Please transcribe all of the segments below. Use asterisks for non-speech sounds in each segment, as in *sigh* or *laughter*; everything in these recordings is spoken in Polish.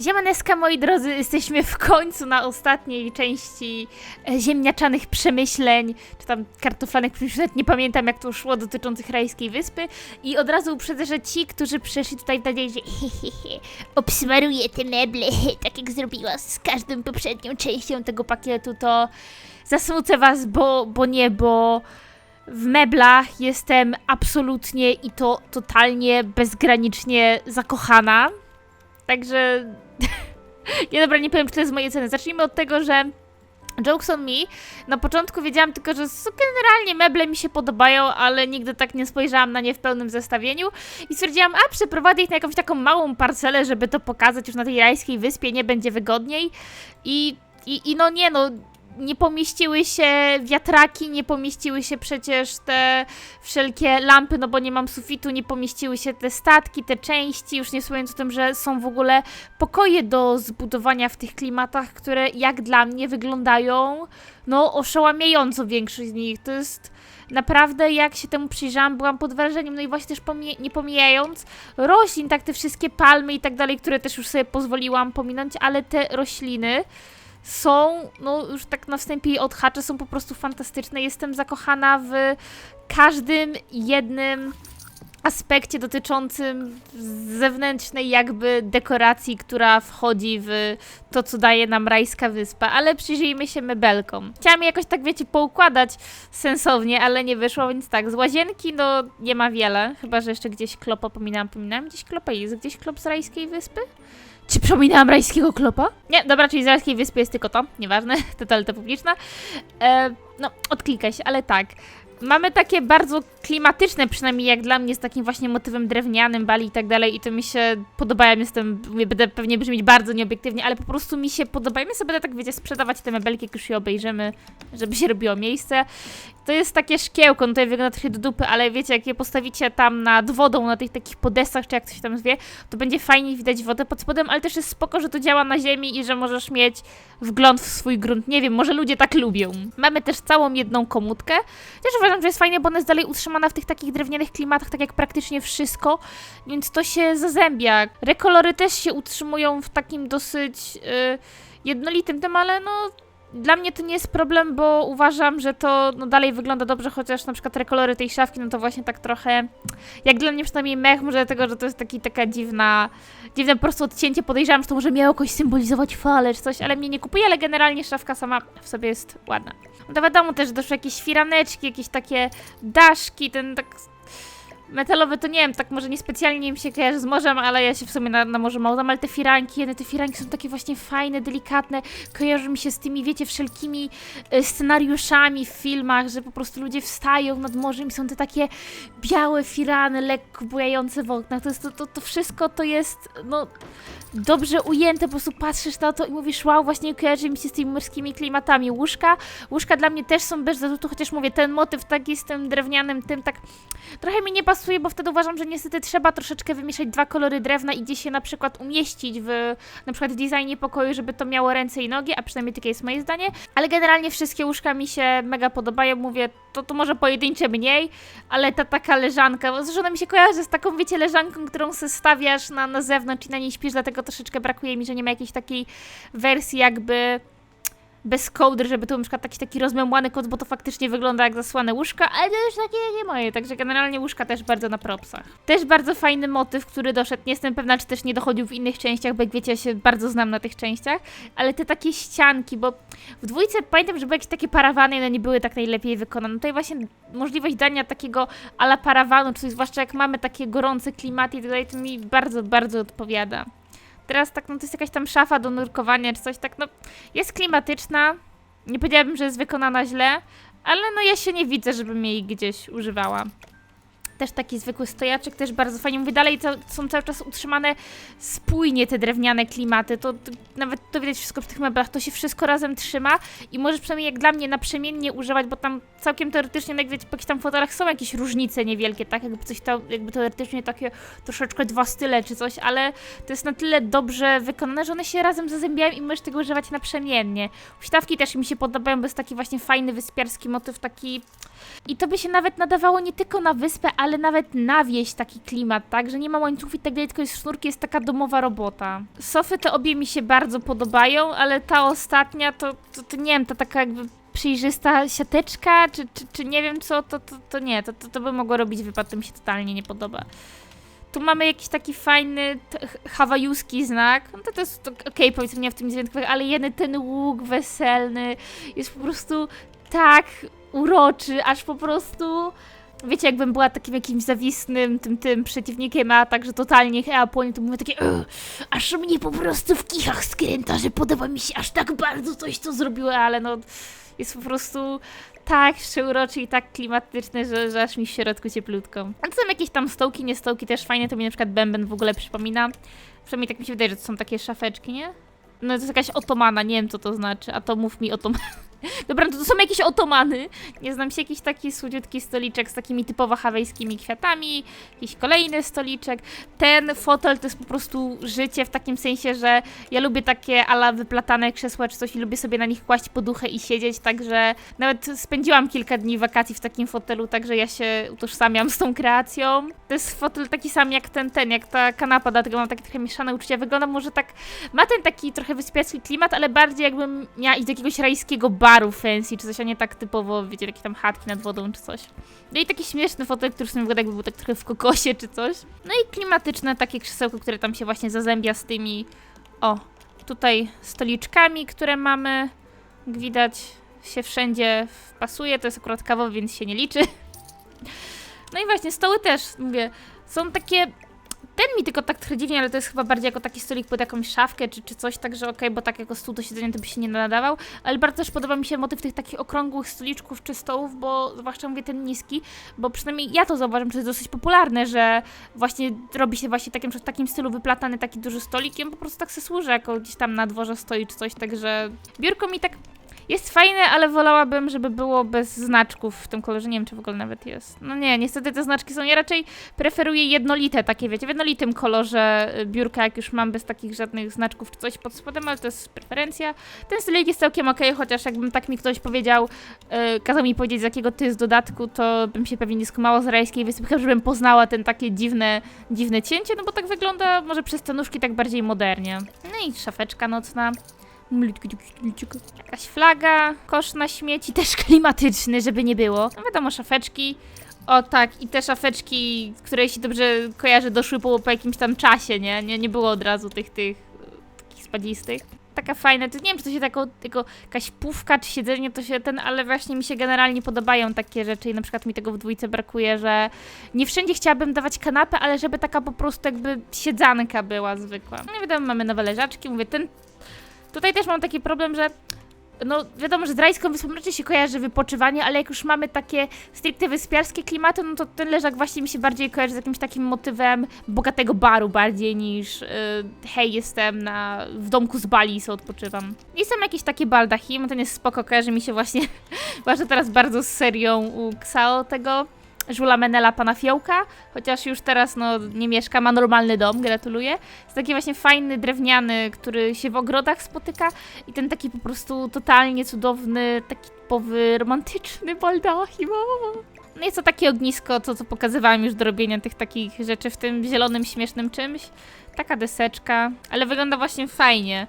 Ziemaneska, moi drodzy, jesteśmy w końcu na ostatniej części e, ziemniaczanych przemyśleń, czy tam kartoflanych przemyśleń, nie pamiętam jak to szło, dotyczących Rajskiej Wyspy. I od razu uprzedzę, że ci, którzy przyszli tutaj w nadziei, że obsmaruję te meble, *laughs* tak jak zrobiła z każdą poprzednią częścią tego pakietu, to zasmucę was, bo, bo nie, bo w meblach jestem absolutnie i to totalnie bezgranicznie zakochana. Także. Nie dobra, nie powiem, czy to jest moje ceny. Zacznijmy od tego, że. Jokes on me. Na początku wiedziałam tylko, że generalnie meble mi się podobają, ale nigdy tak nie spojrzałam na nie w pełnym zestawieniu. I stwierdziłam, a przeprowadzę ich na jakąś taką małą parcelę, żeby to pokazać już na tej rajskiej wyspie, nie będzie wygodniej. I, i, i no nie no, nie pomieściły się wiatraki, nie pomieściły się przecież te wszelkie lampy, no bo nie mam sufitu, nie pomieściły się te statki, te części, już nie wspominając o tym, że są w ogóle pokoje do zbudowania w tych klimatach, które jak dla mnie wyglądają, no oszałamiająco większość z nich. To jest naprawdę, jak się temu przyjrzałam, byłam pod wrażeniem, no i właśnie też pomie- nie pomijając roślin, tak te wszystkie palmy i tak dalej, które też już sobie pozwoliłam pominąć, ale te rośliny są, no już tak na wstępie je odhaczę, są po prostu fantastyczne. Jestem zakochana w każdym jednym aspekcie dotyczącym zewnętrznej jakby dekoracji, która wchodzi w to, co daje nam rajska wyspa, ale przyjrzyjmy się mebelkom. Chciałam je jakoś tak, wiecie, poukładać sensownie, ale nie wyszło, więc tak, z łazienki no nie ma wiele, chyba, że jeszcze gdzieś klopa pominęłam, pominęłam gdzieś klopa, jest gdzieś klop z rajskiej wyspy? Czy przypominałam rajskiego klopa? Nie, dobra, czyli z rajskiej wyspy jest tylko to, nieważne, *laughs* to toaleta publiczna. E, no, odklikaj się, ale tak. Mamy takie bardzo klimatyczne, przynajmniej jak dla mnie, z takim właśnie motywem drewnianym, bali i tak dalej, i to mi się podobają. Jestem, mówię, będę pewnie brzmieć bardzo nieobiektywnie, ale po prostu mi się podobają. Ja sobie będę tak, wiecie, sprzedawać te mebelki, jak już je obejrzymy, żeby się robiło miejsce. To jest takie szkiełko, no tutaj wygląda trochę do dupy, ale wiecie, jak je postawicie tam nad wodą, na tych takich podestach, czy jak to się tam zwie, to będzie fajnie widać wodę pod spodem, ale też jest spoko, że to działa na ziemi i że możesz mieć wgląd w swój grunt. Nie wiem, może ludzie tak lubią. Mamy też całą jedną komutkę. Też uważam, że jest fajnie, bo ona jest dalej utrzymana w tych takich drewnianych klimatach, tak jak praktycznie wszystko, więc to się zazębia. Rekolory też się utrzymują w takim dosyć yy, jednolitym tym, ale no dla mnie to nie jest problem, bo uważam, że to no, dalej wygląda dobrze, chociaż na przykład rekolory tej szafki, no to właśnie tak trochę, jak dla mnie przynajmniej mech, może dlatego, że to jest taki, taka dziwna, dziwne po prostu odcięcie, podejrzewam, że to może miało jakoś symbolizować falę czy coś, ale mnie nie kupuje, ale generalnie szafka sama w sobie jest ładna. No to wiadomo też, że doszły jakieś firaneczki, jakieś takie daszki, ten tak metalowy to nie wiem, tak może niespecjalnie mi się kojarzy z morzem, ale ja się w sumie na, na morzu mało ale te firanki, jedne te firanki są takie właśnie fajne, delikatne, kojarzą mi się z tymi, wiecie, wszelkimi e, scenariuszami w filmach, że po prostu ludzie wstają nad morzem i są te takie białe firany, lekko bujające w oknach, to jest to, to, to wszystko to jest, no, dobrze ujęte, po prostu patrzysz na to i mówisz, wow, właśnie kojarzy mi się z tymi morskimi klimatami. Łóżka, łóżka dla mnie też są bez zarzutu, chociaż mówię, ten motyw taki z tym drewnianym, tym tak trochę mi nie pasuje, bo wtedy uważam, że niestety trzeba troszeczkę wymieszać dwa kolory drewna i gdzieś się na przykład umieścić w na przykład w designie pokoju, żeby to miało ręce i nogi, a przynajmniej takie jest moje zdanie. Ale generalnie wszystkie łóżka mi się mega podobają, mówię, to, to może pojedyncze mniej, ale ta taka leżanka, bo zresztą ona mi się kojarzy z taką, wiecie, leżanką, którą stawiasz na, na zewnątrz i na niej śpisz, dlatego troszeczkę brakuje mi, że nie ma jakiejś takiej wersji jakby bez kołdry, żeby tu na przykład taki, taki rozmemłany kot, bo to faktycznie wygląda jak zasłane łóżka, ale to już takie nie moje, także generalnie łóżka też bardzo na propsach. Też bardzo fajny motyw, który doszedł, nie jestem pewna, czy też nie dochodził w innych częściach, bo jak wiecie, ja się bardzo znam na tych częściach, ale te takie ścianki, bo w dwójce pamiętam, że były jakieś takie parawany, no nie były tak najlepiej wykonane. Tutaj właśnie możliwość dania takiego ala parawanu, czy coś, zwłaszcza jak mamy takie gorące klimaty i tak dalej, to mi bardzo, bardzo odpowiada. Teraz tak, no to jest jakaś tam szafa do nurkowania czy coś, tak no jest klimatyczna. Nie powiedziałabym, że jest wykonana źle, ale no ja się nie widzę, żebym jej gdzieś używała. Też taki zwykły stojaczek, też bardzo fajnie. Mówię, dalej ca- są cały czas utrzymane spójnie te drewniane klimaty. To, to nawet to widać wszystko w tych meblach, to się wszystko razem trzyma i możesz przynajmniej jak dla mnie naprzemiennie używać, bo tam całkiem teoretycznie, no jak wiecie, po jakichś tam fotelach są jakieś różnice niewielkie, tak? Jakby coś to, jakby teoretycznie takie troszeczkę dwa style czy coś, ale to jest na tyle dobrze wykonane, że one się razem zazębiają i możesz tego używać naprzemiennie. Huśtawki też mi się podobają, bo jest taki właśnie fajny wyspiarski motyw, taki I to by się nawet nadawało nie tylko na wyspę, ale nawet na wieś taki klimat, tak? Że nie ma łańcuchów i tak dalej, tylko jest sznurki, jest taka domowa robota. Sofy te obie mi się bardzo podobają, ale ta ostatnia to, to, to nie wiem, to taka jakby przejrzysta siateczka, czy, czy, czy nie wiem co, to, to, to nie, to, to, to by mogło robić wypad, to mi się totalnie nie podoba. Tu mamy jakiś taki fajny hawajowski znak. No to, to jest okej, powiedzmy nie w tym zwierzętach, ale jeden ten łuk weselny jest po prostu tak uroczy, aż po prostu. Wiecie, jakbym była takim jakimś zawisnym tym, tym przeciwnikiem, a także totalnie hea płonie, to mówię takie "Ugh, aż mnie po prostu w kichach skręta, że podoba mi się aż tak bardzo coś, co zrobiła, ale no jest po prostu tak przeuroczy i tak klimatyczny, że, że aż mi w środku cieplutko. A to są jakieś tam stołki, nie stołki, też fajne, to mi na przykład bęben w ogóle przypomina. Przynajmniej tak mi się wydaje, że to są takie szafeczki, nie? No to jest jakaś otomana, nie wiem co to znaczy, a to mów mi otomana. *laughs* Dobra, no to, to są jakieś otomany. Nie znam się jakiś taki słodziutki stoliczek z takimi typowo hawajskimi kwiatami, jakiś kolejny stoliczek. Ten fotel to jest po prostu życie w takim sensie, że ja lubię takie ala wyplatane krzesła czy coś i lubię sobie na nich kłaść poduchę i siedzieć, także nawet spędziłam kilka dni wakacji w takim fotelu, także ja się utożsamiam z tą kreacją. To jest fotel taki sam jak ten, ten, jak ta kanapa, dlatego mam takie trochę mieszane uczucia. Wygląda może tak, ma ten taki trochę wyspiarski klimat, ale bardziej jakbym miała iść do jakiegoś rajskiego baru fancy czy coś, a nie tak typowo, wiecie, jakieś tam chatki nad wodą czy coś. No i taki śmieszny fotel, który w sumie wygląda jakby był tak trochę w kokosie czy coś. No i klimatyczne takie krzesełko, które tam się właśnie zazębia z tymi, o, tutaj stoliczkami, które mamy. Jak widać się wszędzie wpasuje, to jest akurat kawowy, więc się nie liczy. *laughs* No i właśnie, stoły też, mówię, są takie... Ten mi tylko tak trochę dziwnie, ale to jest chyba bardziej jako taki stolik pod jakąś szafkę czy, czy coś, także okej, bo tak jako stół do siedzenia to by się nie nadawał, ale bardzo też podoba mi się motyw tych takich okrągłych stoliczków czy stołów, bo zwłaszcza mówię ten niski, bo przynajmniej ja to zauważam, że jest dosyć popularne, że właśnie robi się właśnie takim, w takim stylu wyplatany taki duży stolik i on po prostu tak se służy, jako gdzieś tam na dworze stoi czy coś, także biurko mi tak jest fajne, ale wolałabym, żeby było bez znaczków w tym kolorze. Nie wiem, czy w ogóle nawet jest. No nie, niestety te znaczki są. Ja raczej preferuję jednolite, takie wiecie, w jednolitym kolorze y, biurka, jak już mam bez takich żadnych znaczków czy coś pod spodem, ale to jest preferencja. Ten stylik jest całkiem okej, chociaż jakbym tak mi ktoś powiedział, y, kazał mi powiedzieć z jakiego to jest dodatku, to bym się pewnie nie skumała z rajskiej wyspy, *laughs* żebym poznała ten takie dziwne, dziwne cięcie, no bo tak wygląda może przez te nóżki tak bardziej modernie. No i szafeczka nocna. Jakaś flaga, kosz na śmieci, *laughs* też klimatyczny, żeby nie było. No wiadomo, szafeczki. O tak, i te szafeczki, które się dobrze kojarzy, doszły po, po jakimś tam czasie, nie? Nie, nie było od razu tych, tych takich spadzistych. Taka fajna, to nie wiem, czy to się tako, tylko jakaś pówka, czy siedzenie, to się ten, ale właśnie mi się generalnie podobają takie rzeczy i na przykład mi tego w dwójce brakuje, że nie wszędzie chciałabym dawać kanapę, ale żeby taka po prostu jakby siedzanka była zwykła. No i wiadomo, mamy nowe leżaczki, mówię, ten Tutaj też mam taki problem, że no wiadomo, że z rajską wyspą raczej się kojarzy wypoczywanie, ale jak już mamy takie stricte wyspiarskie klimaty, no to ten leżak właśnie mi się bardziej kojarzy z jakimś takim motywem bogatego baru bardziej niż yy, hej, jestem na, w domku z Bali i sobie odpoczywam. I są jakieś takie baldachim, ten jest spoko, kojarzy mi się właśnie, *laughs* zwłaszcza teraz bardzo z serią u Ksao tego Żula Menela pana Fiołka, chociaż już teraz no nie mieszka, ma normalny dom, gratuluję. Jest taki właśnie fajny, drewniany, który się w ogrodach spotyka i ten taki po prostu totalnie cudowny, taki typowy, romantyczny baldachim. No jest to takie ognisko, to co pokazywałam już do robienia tych takich rzeczy w tym zielonym, śmiesznym czymś. Taka deseczka, ale wygląda właśnie fajnie.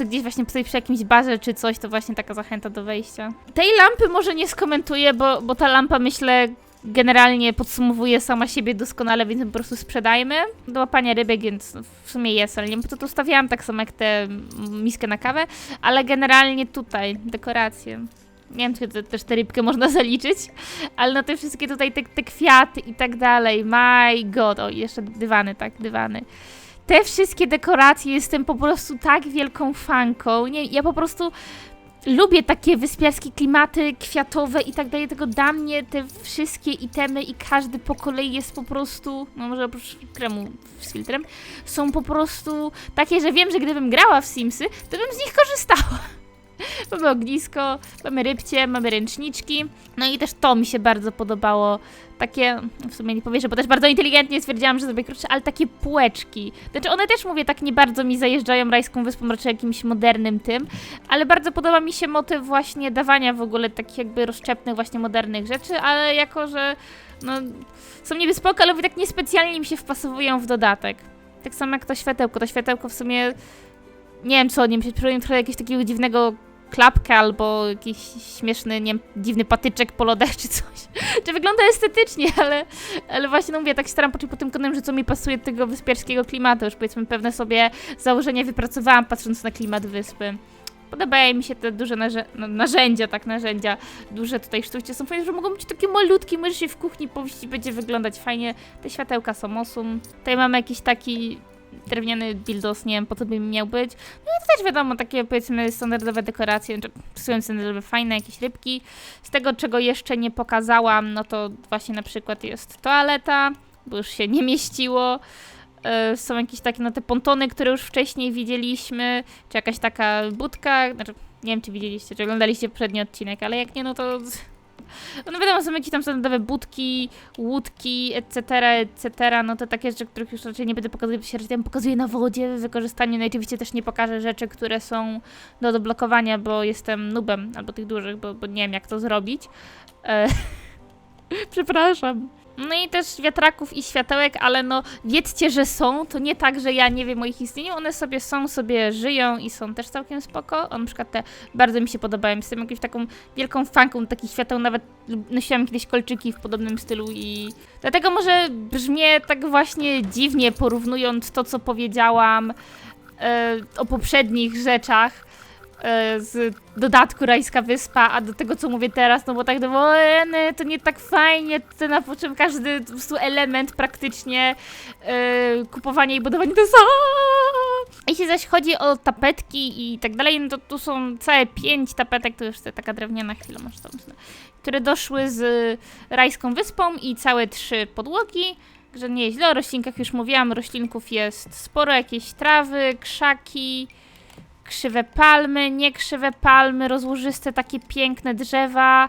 Gdzieś właśnie tutaj przy jakimś barze czy coś, to właśnie taka zachęta do wejścia. Tej lampy może nie skomentuję, bo, bo ta lampa myślę generalnie podsumowuje sama siebie doskonale, więc po prostu sprzedajmy do łapania rybek, więc w sumie jest, ale nie wiem, co to stawiałam tak samo jak tę miskę na kawę, ale generalnie tutaj dekoracje. Nie wiem, czy te, też tę rybkę można *laughs* zaliczyć, ale no te wszystkie tutaj, te, te kwiaty i tak dalej, my god, o jeszcze dywany, tak, dywany. Te wszystkie dekoracje jestem po prostu tak wielką fanką, nie, ja po prostu lubię takie wyspiarskie klimaty, kwiatowe i tak dalej, tylko dla mnie te wszystkie itemy i każdy po kolei jest po prostu, no może oprócz kremu z filtrem, są po prostu takie, że wiem, że gdybym grała w Simsy, to bym z nich korzystała. Mamy ognisko, mamy rybcie, mamy ręczniczki. No i też to mi się bardzo podobało. Takie, w sumie nie powierzę, bo też bardzo inteligentnie stwierdziłam, że zrobię krótsze, ale takie półeczki. Znaczy one też, mówię, tak nie bardzo mi zajeżdżają rajską wyspą, raczej jakimś modernym tym, ale bardzo podoba mi się motyw właśnie dawania w ogóle takich jakby rozszczepnych, właśnie modernych rzeczy, ale jako, że no, są niby spoko, ale tak niespecjalnie mi się wpasowują w dodatek. Tak samo jak to światełko. To światełko w sumie nie wiem co, nie wiem, przypomniał trochę jakiegoś takiego dziwnego klapka albo jakiś śmieszny, nie wiem, dziwny patyczek po lodach czy coś. *laughs* czy wygląda estetycznie, ale, ale właśnie, no mówię, tak się staram poczuć po tym kątem, że co mi pasuje do tego wyspiarskiego klimatu. Już powiedzmy pewne sobie założenia wypracowałam patrząc na klimat wyspy. Podobają mi się te duże no, narzędzia, tak, narzędzia. Duże tutaj sztuczki są fajne, że mogą być takie malutkie, możesz się w kuchni powiesić, będzie wyglądać fajnie. Te światełka są osum. Tutaj mamy jakiś taki drewniany dildos, nie wiem po co by miał być. No i to też wiadomo, takie powiedzmy standardowe dekoracje, czy psują standardowe, fajne jakieś rybki. Z tego, czego jeszcze nie pokazałam, no to właśnie na przykład jest toaleta, bo już się nie mieściło. E, Są jakieś takie, no te pontony, które już wcześniej widzieliśmy, czy jakaś taka budka, znaczy nie wiem, czy widzieliście, czy oglądaliście poprzedni odcinek, ale jak nie, no to... No wiadomo, są jakieś tam standardowe budki, łódki, etc., etc., no to takie rzeczy, których już raczej nie będę pokazywać, się raczej pokazuję na wodzie, w wykorzystaniu, no i oczywiście też nie pokażę rzeczy, które są do odblokowania, bo jestem nubem, albo tych dużych, bo, bo nie wiem, jak to zrobić. E... *laughs* Przepraszam. No i też wiatraków i światełek, ale no wiedzcie, że są. To nie tak, że ja nie wiem o ich istnieniu. One sobie są, sobie żyją i są też całkiem spoko. O, na przykład te bardzo mi się podobają. Jestem jakąś taką wielką fanką takich świateł. Nawet nosiłam kiedyś kolczyki w podobnym stylu i dlatego może brzmię tak właśnie dziwnie porównując to, co powiedziałam e, o poprzednich rzeczach z dodatku Rajska Wyspa, a do tego, co mówię teraz, no bo tak, no bo e, no, to nie tak fajnie, na po czym każdy po prostu element praktycznie e, kupowanie i budowanie to jest! Jeśli zaś chodzi o tapetki i tak dalej, no to tu są całe pięć tapetek, to już taka drewniana chwila, może tam, które doszły z Rajską Wyspą i całe trzy podłogi. Że nie jest źle, o roślinkach już mówiłam, roślinków jest sporo, jakieś trawy, krzaki, krzywe palmy, niekrzywe palmy, rozłożyste takie piękne drzewa.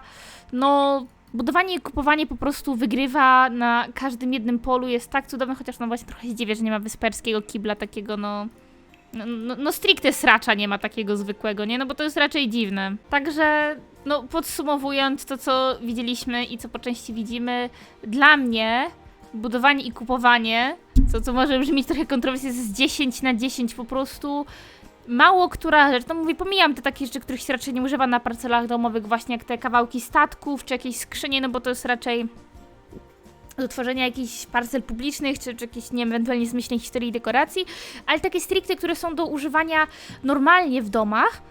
No, budowanie i kupowanie po prostu wygrywa na każdym jednym polu, jest tak cudowne, chociaż no właśnie trochę się dziwię, że nie ma wysperskiego kibla takiego, no... No, no, no stricte sracza nie ma takiego zwykłego, nie? No bo to jest raczej dziwne. Także, no podsumowując to, co widzieliśmy i co po części widzimy, dla mnie budowanie i kupowanie, co, co może brzmieć trochę kontrowersyjnie, jest 10 na 10 po prostu mało która rzecz, no pomijam te takie rzeczy, których się raczej nie używa na parcelach domowych, właśnie jak te kawałki statków, czy jakieś skrzynie, no bo to jest raczej do tworzenia jakichś parcel publicznych, czy, czy jakichś, nie wiem, ewentualnie zmyślnej historii dekoracji, ale takie stricte, które są do używania normalnie w domach,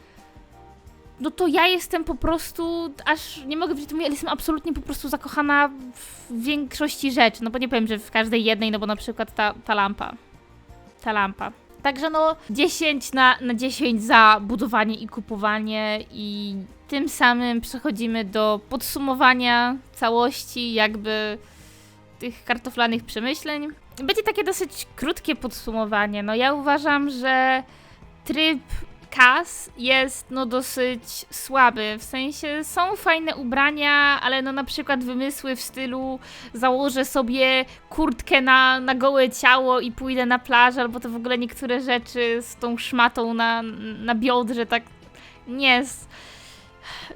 no to ja jestem po prostu, aż nie mogę powiedzieć, ale jestem absolutnie po prostu zakochana w większości rzeczy, no bo nie powiem, że w każdej jednej, no bo na przykład ta, ta lampa, ta lampa. Także no 10 na, na 10 za budowanie i kupowanie i tym samym przechodzimy do podsumowania całości jakby tych kartoflanych przemyśleń. Będzie takie dosyć krótkie podsumowanie. No ja uważam, że tryb kas jest no dosyć słaby. W sensie są fajne ubrania, ale no na przykład wymysły w stylu założę sobie kurtkę na, na gołe ciało i pójdę na plażę, albo to w ogóle niektóre rzeczy z tą szmatą na, na biodrze, tak nie jest.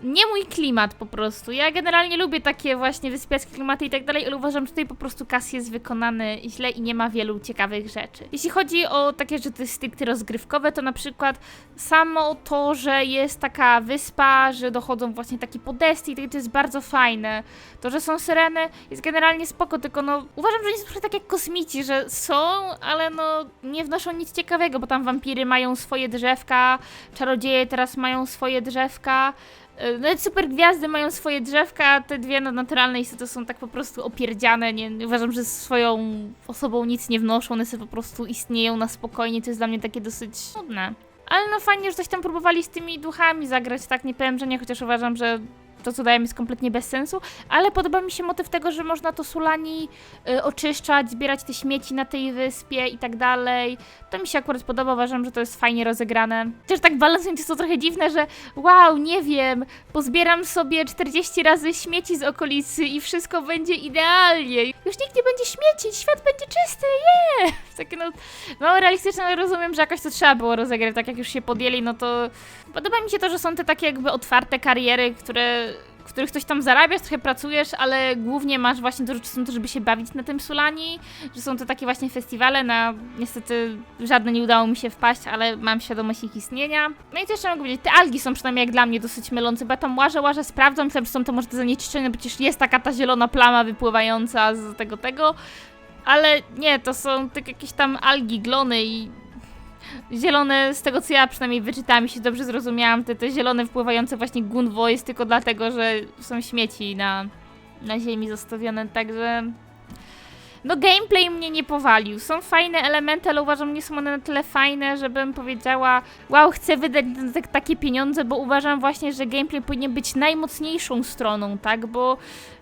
Nie mój klimat po prostu. Ja generalnie lubię takie właśnie wyspiarskie klimaty i tak dalej, ale uważam, że tutaj po prostu kas jest wykonany źle i nie ma wielu ciekawych rzeczy. Jeśli chodzi o takie rzeczy stricte rozgrywkowe, to na przykład samo to, że jest taka wyspa, że dochodzą właśnie takie podesty i to jest bardzo fajne. To, że są syreny jest generalnie spoko, tylko no uważam, że nie są tak jak kosmici, że są, ale no nie wnoszą nic ciekawego, bo tam wampiry mają swoje drzewka, czarodzieje teraz mają swoje drzewka, nawet super gwiazdy mają swoje drzewka, a te dwie no, naturalne istoty są tak po prostu opierdziane, nie uważam, że swoją osobą nic nie wnoszą, one sobie po prostu istnieją na spokojnie, to jest dla mnie takie dosyć nudne. Ale no fajnie, że coś tam próbowali z tymi duchami zagrać, tak, nie powiem, że nie, chociaż uważam, że to co dają jest kompletnie bez sensu, ale podoba mi się motyw tego, że można to sulani y, oczyszczać, zbierać te śmieci na tej wyspie i tak dalej. To mi się akurat podoba, uważam, że to jest fajnie rozegrane. Też tak balansując jest to trochę dziwne, że wow, nie wiem, pozbieram sobie 40 razy śmieci z okolicy i wszystko będzie idealnie. Już nikt nie będzie śmiecić, świat będzie czysty, yeah! *laughs* Takie no, no realistyczne, ale rozumiem, że jakoś to trzeba było rozegrać, tak jak już się podjęli, no to podoba mi się to, że są te takie jakby otwarte kariery, które w których coś tam zarabiasz, trochę pracujesz, ale głównie masz właśnie dużo czasu, na to, żeby się bawić na tym Sulani, że są to takie właśnie festiwale, na niestety żadne nie udało mi się wpaść, ale mam świadomość ich istnienia. No i co jeszcze mogę powiedzieć, te algi są przynajmniej jak dla mnie dosyć mylące, bo ja tam łażę, łażę, sprawdzam, że są to może te zanieczyszczenia, przecież jest taka ta zielona plama wypływająca z tego, tego, ale nie, to są tylko jakieś tam algi, glony i zielone, z tego co ja przynajmniej wyczytałam i się dobrze zrozumiałam, te, te zielone wpływające właśnie gunwo jest tylko dlatego, że są śmieci na, na ziemi zostawione, także... No gameplay mnie nie powalił. Są fajne elementy, ale uważam, nie są one na tyle fajne, żebym powiedziała wow, chcę wydać tak- takie pieniądze, bo uważam właśnie, że gameplay powinien być najmocniejszą stroną, tak? Bo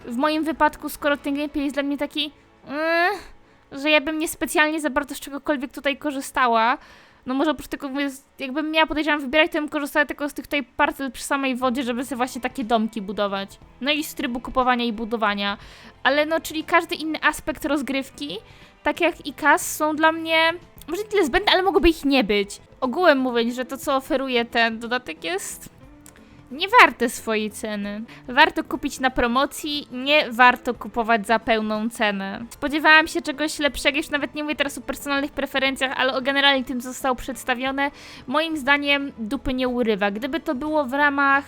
w moim wypadku, skoro ten gameplay jest dla mnie taki... Yy, że ja bym nie specjalnie za bardzo z czegokolwiek tutaj korzystała, no może oprócz tego, jakbym miała podejrzewam wybierać, to bym korzystała tylko z tych tutaj partyl przy samej wodzie, żeby sobie właśnie takie domki budować. No i z trybu kupowania i budowania. Ale no, czyli każdy inny aspekt rozgrywki, tak jak i kas, są dla mnie może nie tyle zbędne, ale mogłoby ich nie być. Ogółem mówiąc, że to co oferuje ten dodatek jest nie warte swojej ceny. Warto kupić na promocji, nie warto kupować za pełną cenę. Spodziewałam się czegoś lepszego, już nawet nie mówię teraz o personalnych preferencjach, ale o generalnie tym, zostało przedstawione. Moim zdaniem dupy nie urywa. Gdyby to było w ramach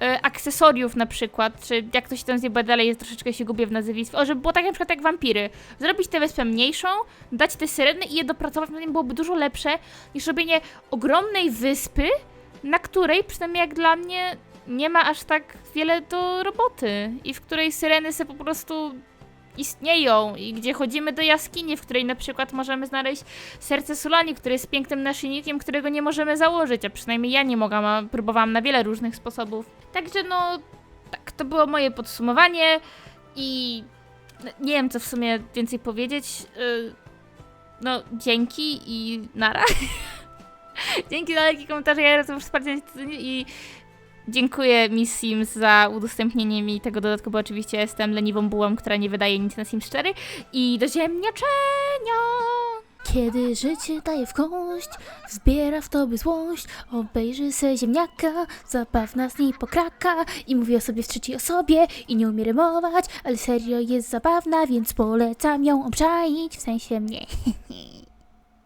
e, akcesoriów na przykład, czy jak to się tam zjeba dalej, jest troszeczkę się gubię w nazwisku, o, żeby było tak na przykład jak wampiry. Zrobić tę wyspę mniejszą, dać te syreny i je dopracować, moim zdaniem byłoby dużo lepsze niż robienie ogromnej wyspy, na której, przynajmniej jak dla mnie, nie ma aż tak wiele do roboty i w której syreny se po prostu istnieją i gdzie chodzimy do jaskini, w której na przykład możemy znaleźć serce Sulani, które jest pięknym naszyjnikiem, którego nie możemy założyć, a przynajmniej ja nie mogłam, a próbowałam na wiele różnych sposobów. Także no, tak, to było moje podsumowanie i no, nie wiem, co w sumie więcej powiedzieć. Yy, No, dzięki i nara. *laughs* Dzięki za lajki, komentarze, ja razem wsparcie i dziękuję Miss Sims za udostępnienie mi tego dodatku, bo oczywiście jestem leniwą bułą, która nie wydaje nic na Sims 4 i do ziemniaczenia! Kiedy życie daje w kość, wzbiera w tobie złość, obejrzy se ziemniaka, zabawna z niej pokraka i mówi o sobie w trzeciej osobie i nie umie rymować, ale serio jest zabawna, więc polecam ją obczaić, w sensie mnie. *laughs*